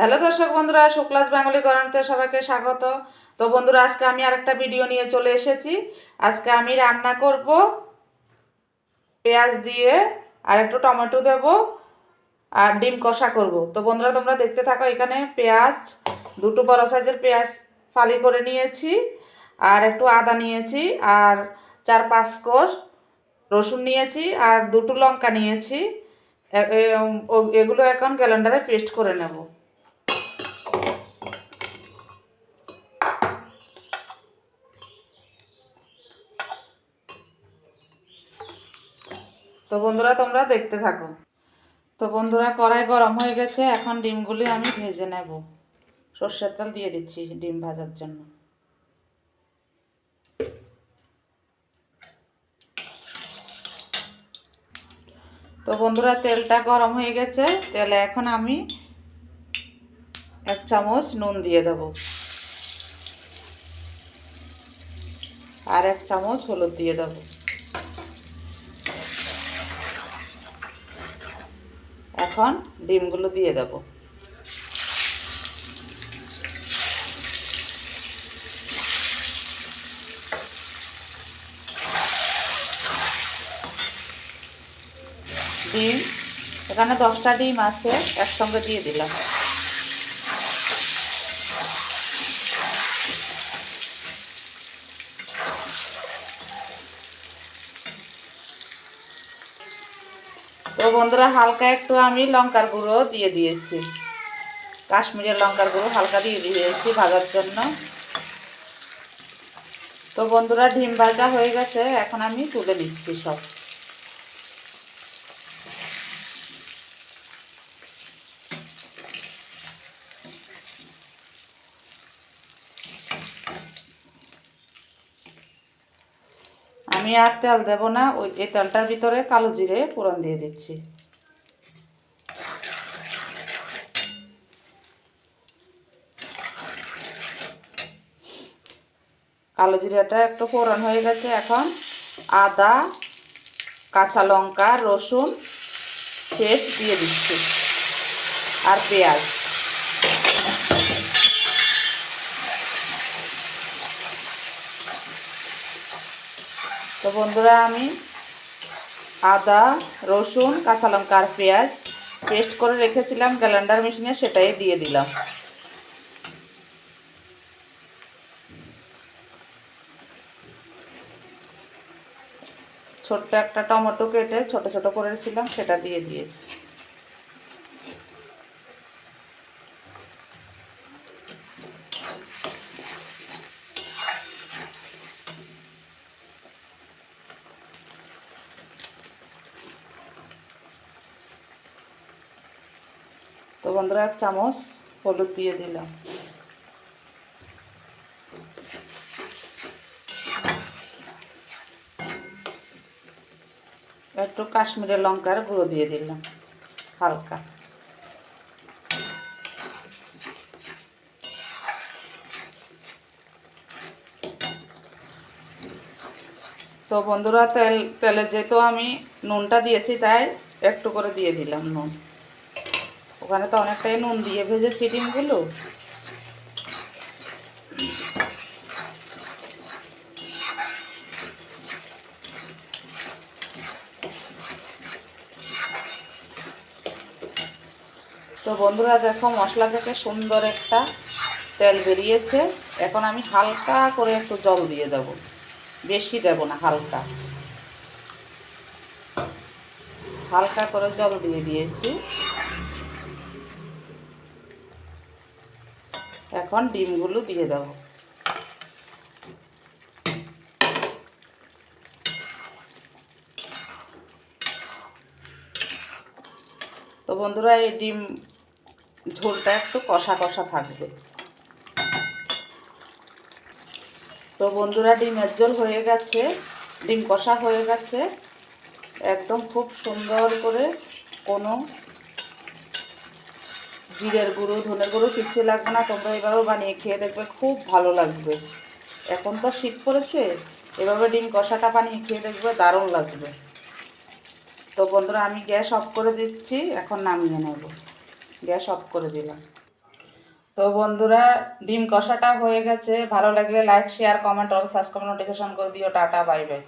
Hello দর্শক বন্ধুরা, Shuklas Bengali গরমতে সবাইকে স্বাগত। তো বন্ধুরা, আজকে আমি আরেকটা ভিডিও নিয়ে চলে এসেছি। আজকে আমি রান্না করব পেঁয়াজ দিয়ে আর একটু টমেটো দেব আর ডিম কষা করব। তো বন্ধুরা, তোমরা দেখতে থাকো এখানে পেঁয়াজ, দুটো বড় সাইজের পেঁয়াজ ফালি করে নিয়েছি আর একটু আদা নিয়েছি আর চার পাঁচ কোষ রসুন নিয়েছি আর দুটো লঙ্কা নিয়েছি। এগুলো এখন ক্যালেন্ডারে পেস্ট করে নেব। তো বন্ধুরা, তোমরা দেখতে থাকো। তো বন্ধুরা, কড়াই গরম হয়ে গেছে, এখন ডিমগুলি আমি ভেজে নেব। সর্ষের তেল দিয়ে দিচ্ছি ডিম ভাজার জন্য। তো বন্ধুরা, তেলটা গরম হয়ে গেছে, তেলে এখন আমি এক চামচ নুন দিয়ে দেব। আর এক চামচ হলুদ দিয়ে দেব। এখন ডিমগুলো দিয়ে দেব। ডিম এখানে দশটা ডিম আছে একসঙ্গে দিয়ে দিলাম। তো বন্ধুরা, হালকা একটু আমি লঙ্কার গুঁড়ো দিয়ে দিয়েছি। কাশ্মীরের লঙ্কার গুঁড়ো হালকা দিয়ে দিয়েছি ভাজার জন্য। তো বন্ধুরা, ডিম ভাজা হয়ে গেছে, এখন আমি তুলে নিচ্ছি সব। আমি আর তেল দেব না, ওই এই তেলটার ভিতরে কালো জিরে ফোড়ন দিয়ে দিচ্ছি। কালো জিরাটা একটু ফোড়ন হয়ে গেছে এখন। আদা, কাঁচা লঙ্কা, রসুন, পেস্ট দিয়ে দিচ্ছি। আর পেঁয়াজ। তো বন্ধুরা, আমি আদা, রসুন, কাঁচা লঙ্কা আর পেঁয়াজ পেস্ট করে রেখেছিলাম গ্যালান্ডার মেশিনে সেটাই দিয়ে দিলাম। ছোট্ট একটা টমেটো কেটে ছোট ছোট করেছিলাম, সেটা দিয়ে দিয়েছি। বন্ধুরা, এক চামচ হলুদ দিয়ে দিলাম। একটু কাশ্মীরের লঙ্কার গুঁড়ো দিয়ে দিলাম, হালকা। তো বন্ধুরা, তেল, তেলে যেহেতু আমি নুনটা দিয়েছি, তাই একটু করে দিয়ে দিলাম নুন। ওখানে তো অনেকটাই নুন দিয়ে ভেজেছি ডিমগুলো। তো বন্ধুরা দেখো, মশলা থেকে সুন্দর একটা তেল বেরিয়েছে। এখন আমি হালকা করে একটু জল দিয়ে দেব। বেশি দেব না, হালকা। হালকা করে জল দিয়ে দিয়েছি। এখন ডিমগুলো দিয়ে দেব। তো বন্ধুরা, এই ডিম ঝোলটা একটু কষা কষা থাকবে। তো বন্ধুরা, ডিমের ঝোল হয়ে গেছে। ডিম কষা হয়ে গেছে। একদম খুব সুন্দর করে কোনো জিরের গুঁড়ো, ধনের গুঁড়ো কিছু লাগবে না, তোমরা এভাবে বানিয়ে খেয়ে দেখবে খুব ভালো লাগবে। এখন তো শীত পড়েছে, এভাবে ডিম কষাটা বানিয়ে খেয়ে দেখবে দারুণ লাগবে। তো বন্ধুরা, আমি গ্যাস অফ করে দিচ্ছি, এখন নামিয়ে নেব। গ্যাস অফ করে দিলাম। তো বন্ধুরা, ডিম কষাটা হয়ে গেছে। ভালো লাগলে like, share, comment, all subscribe notification করে দিও। Tata, bye bye.